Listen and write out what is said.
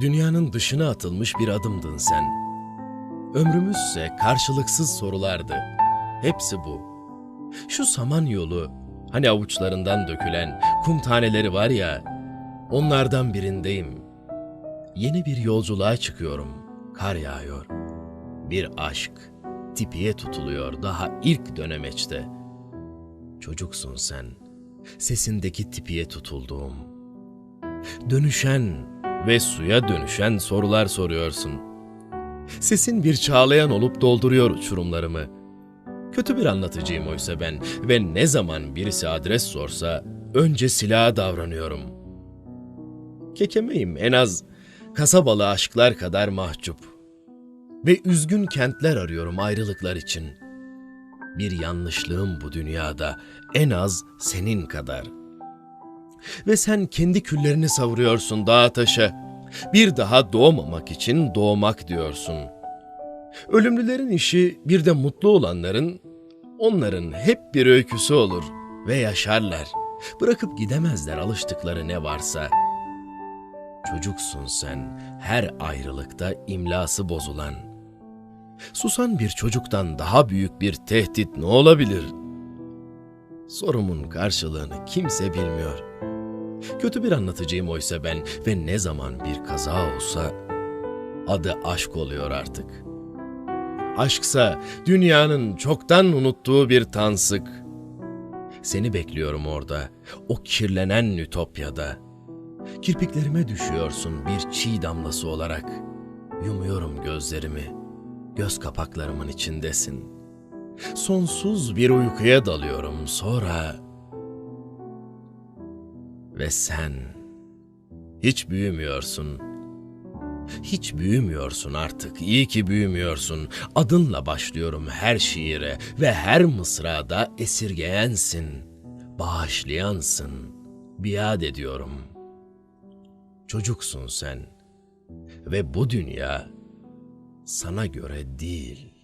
Dünyanın dışına atılmış bir adımdın sen. Ömrümüzse karşılıksız sorulardı. Hepsi bu. Şu saman yolu, hani avuçlarından dökülen kum taneleri var ya, onlardan birindeyim. Yeni bir yolculuğa çıkıyorum. Kar yağıyor. Bir aşk tipiye tutuluyor daha ilk dönemeçte. Çocuksun sen. Sesindeki tipiye tutulduğum. Dönüşen ve suya dönüşen sorular soruyorsun. Sesin bir çağlayan olup dolduruyor uçurumlarımı. Kötü bir anlatıcıyım oysa ben ve ne zaman birisi adres sorsa önce silaha davranıyorum. Kekemeyim en az kasabalı aşklar kadar mahcup. Ve üzgün kentler arıyorum ayrılıklar için. Bir yanlışlığım bu dünyada en az senin kadar. Ve sen kendi küllerini savuruyorsun dağa taşa. Bir daha doğmamak için doğmak diyorsun. Ölümlülerin işi bir de mutlu olanların, onların hep bir öyküsü olur ve yaşarlar. Bırakıp gidemezler alıştıkları ne varsa. Çocuksun sen, her ayrılıkta imlası bozulan. Susan bir çocuktan daha büyük bir tehdit ne olabilir? Sorumun karşılığını kimse bilmiyor. Kötü bir anlatıcıyım oysa ben ve ne zaman bir kaza olsa adı aşk oluyor artık. Aşksa dünyanın çoktan unuttuğu bir tansık. Seni bekliyorum orada, o kirlenen ütopyada. Kirpiklerime düşüyorsun bir çiğ damlası olarak. Yumuyorum gözlerimi, göz kapaklarımın içindesin. Sonsuz bir uykuya dalıyorum sonra... Ve sen hiç büyümüyorsun. Hiç büyümüyorsun artık. İyi ki büyümüyorsun. Adınla başlıyorum her şiire ve her mısrada esirgeyensin. Bağışlayansın. Biat ediyorum. Çocuksun sen. Ve bu dünya sana göre değil.